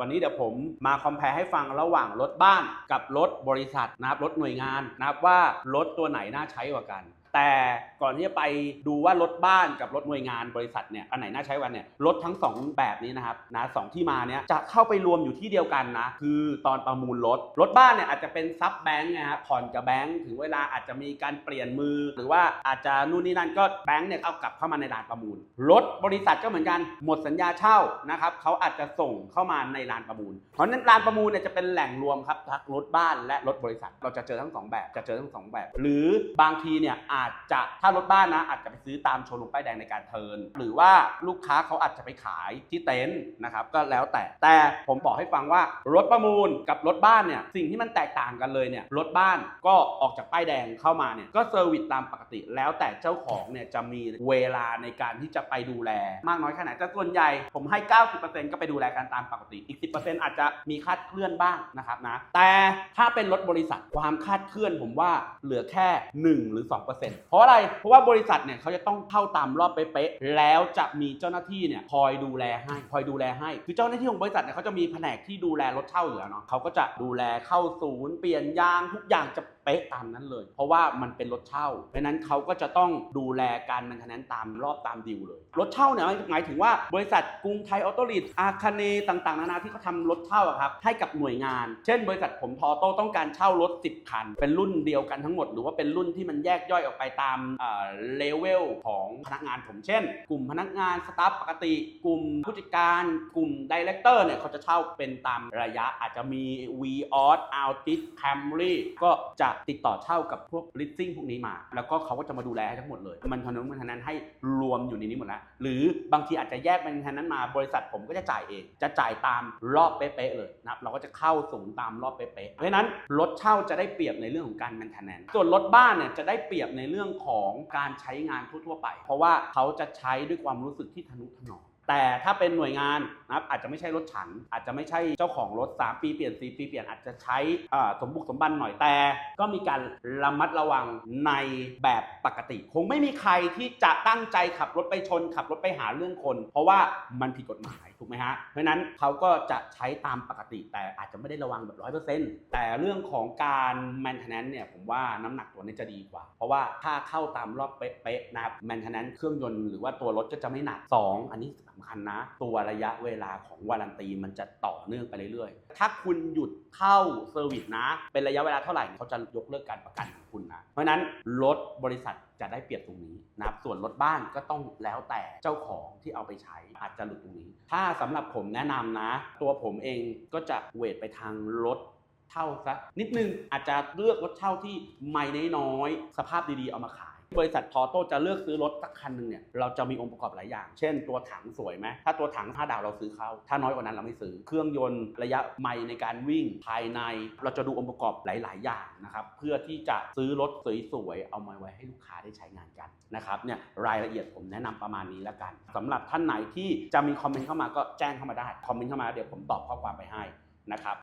วันนี้เดี๋ยวผมมาคอมเพลให้ฟังระหว่างรถบ้านกับรถบริษัทนะครับรถหน่วยงานนะครับว่ารถตัวไหนน่าใช้กว่ากัน แต่ก่อนที่จะไปดูว่ารถบ้านกับรถหน่วยงานบริษัทเนี่ยอันไหนน่าใช้วันเนี่ยรถทั้งสองแบบนี้นะครับนะสองที่มาเนี่ยจะเข้าไปรวมอยู่ที่เดียวกันนะคือตอนประมูลรถรถบ้านเนี่ยอาจจะเป็นซับแบงค์นะฮะผ่อนกับแบงค์ถึงเวลาอาจจะมีการเปลี่ยนมือ หรือว่าอาจจะนู่นนี่นั่นก็แบงค์เนี่ยเอากลับเข้ามาในร้านประมูลรถบริษัทก็เหมือนกันหมดสัญญาเช่านะครับเขาอาจจะส่งเข้ามาในร้านประมูล เพราะนั้นร้านประมูลเนี่ยจะเป็นแหล่งรวมครับทั้งรถบ้านและรถบริษัท เราจะเจอทั้งสองแบบจะเจอทั้งสองแบบ หรือบางทีเนี่ยอาจจะถ้ารถบ้านนะอาจจะไปซื้อตามโชว์รูมป้ายแดงในการเทิน หรือว่าลูกค้าเขาอาจจะไปขายที่เต็นท์นะครับก็แล้วแต่แต่ผมบอกให้ฟังว่ารถประมูลกับรถบ้านเนี่ยสิ่งที่มันแตกต่างกันเลยเนี่ยรถบ้านก็ออกจากป้ายแดงเข้ามาเนี่ยก็เซอร์วิสตามปกติแล้วแต่เจ้าของเนี่ยจะมีเวลาในการที่จะไปดูแล มากน้อยแค่ไหนแต่ส่วนใหญ่ผมให้ 90%ก็ไปดูแลกันตามปกติอีก 10%อาจจะมีคาดเคลื่อนบ้างนะครับนะแต่ถ้าเป็นรถบริษัทความคาดเคลื่อนผมว่าเหลือแค่ 1 หรือ 2%เพราะอะไร เพราะว่าบริษัทเนี่ยเขาจะต้องเข้าตามรอบเป๊ะๆ แล้วจะมีเจ้าหน้าที่เนี่ยคอยดูแลให้ คอยดูแลให้ คือเจ้าหน้าที่ของบริษัทเนี่ยเขาจะมีแผนกที่ดูแลรถเช่าอยู่แล้วเนาะเขาก็จะดูแลเข้าศูนย์ เปลี่ยนยางทุกอย่างจะ เป๊ะตามนั้นเลย เพราะว่ามันเป็นรถเช่าเพราะนั้นเขาก็จะต้องดูแลการมันทนนตามรอบตามดีลเลย รถเช่าเนี่ยหมายถึงว่าบริษัทกรุงไทยออโตลิสอาคาเนต่างๆ นานาที่เขาทำรถเช่าครับให้กับหน่วยงาน เช่น บริษัทผมทอโต้ต้องการเช่ารถ 10 คัน เป็นรุ่นเดียวกันทั้งหมด หรือว่าเป็นรุ่นที่มันแยกย่อยออกไปตามเลเวลของพนักงานผมเช่น กลุ่มพนักงานสตาฟปกติ กลุ่มผู้จัดการ กลุ่มดีเลกเตอร์เนี่ยเขาจะเช่าเป็นตามระยะอาจจะมี v ีออสอัลติสแคมรี่ก็จะติดต่อเช่ากับพวกลิสซิ่งพวกนี้มา แล้วก็เขาก็จะมาดูแลให้ทั้งหมดเลย มันทนนมันทนนั้นให้รวมอยู่ในนี้หมดแล้ว หรือบางทีอาจจะแยกเป็นทนนั้นมา บริษัทผมก็จะจ่ายเอง จะจ่ายตามรอบเป๊ะๆเลยนะครับ เราก็จะเข้าศูนย์ตามรอบเป๊ะๆ เพราะฉะนั้นรถเช่าจะได้เปรียบในเรื่องของการแมนทนแนนส่วนรถบ้านเนี่ยจะได้เปรียบในเรื่องของการใช้งานทั่วๆไป เพราะว่าเขาจะใช้ด้วยความรู้สึกที่ทะนุถนอม แต่ถ้าเป็นหน่วยงานนะครับอาจจะไม่ใช่รถฉัน อาจจะไม่ใช่เจ้าของรถ 3 ปีเปลี่ยน 4 ปีเปลี่ยนอาจจะใช้สมบุกสมบันหน่อยแต่ ก็มีการระมัดระวังในแบบปกติ คงไม่มีใครที่จะตั้งใจขับรถไปชน ขับรถไปหาเรื่องคน เพราะว่ามันผิดกฎหมายถูกไหมฮะ เพราะนั้นเขาก็จะใช้ตามปกติ แต่อาจจะไม่ได้ระวังแบบร้อยเปอร์เซ็นต์แต่เรื่องของการ maintenance เนี่ยผมว่าน้ำหนักตัวนี้จะดีกว่า เพราะว่าถ้าเข้าตามรอบเป๊ะๆนะครับ maintenance เครื่องยนต์หรือว่าตัวรถก็จะไม่หนัก 2 อันนี้สำคัญนะ ตัวระยะเวลาของวารันตีมันจะต่อเนื่องไปเรื่อยๆ ถ้าคุณหยุดเข้าเซอร์วิสนะ เป็นระยะเวลาเท่าไหร่เขาจะยกเลิกการประกันของคุณนะ เพราะนั้นรถบริษัทจะได้เปรียบตรงนี้นะครับส่วนรถบ้านก็ต้องแล้วแต่เจ้าของที่เอาไปใช้อาจจะหลุดตรงนี้ ถ้าสำหรับผมแนะนำนะ ตัวผมเองก็จะเวทไปทางรถเช่าซะนิดนึงอาจจะเลือกรถเช่าที่ไม่น้อยสภาพดีๆเอามาขาย บริษัททอโต้จะเลือกซื้อรถสักคันหนึ่งเนี่ยเราจะมีองค์ประกอบหลายอย่าง เช่นตัวถังสวยไหมถ้าตัวถัง5ดาวเราซื้อเขาถ้าน้อยกว่านั้นเราไม่ซื้อเครื่องยนต์ระยะไม่ในการวิ่งภายใน เราจะดูองค์ประกอบหลาย ๆ อย่างนะครับเพื่อที่จะซื้อรถสวย ๆ เอามาไว้ให้ลูกค้าได้ใช้งานกันนะครับเนี่ยรายละเอียดผมแนะนำประมาณนี้แล้วกันสำหรับท่านไหนที่จะมีคอมเมนต์เข้ามาก็แจ้งเข้ามาได้คอมเมนต์เข้ามาเดี๋ยวผมตอบข้อความไปให้นะครับ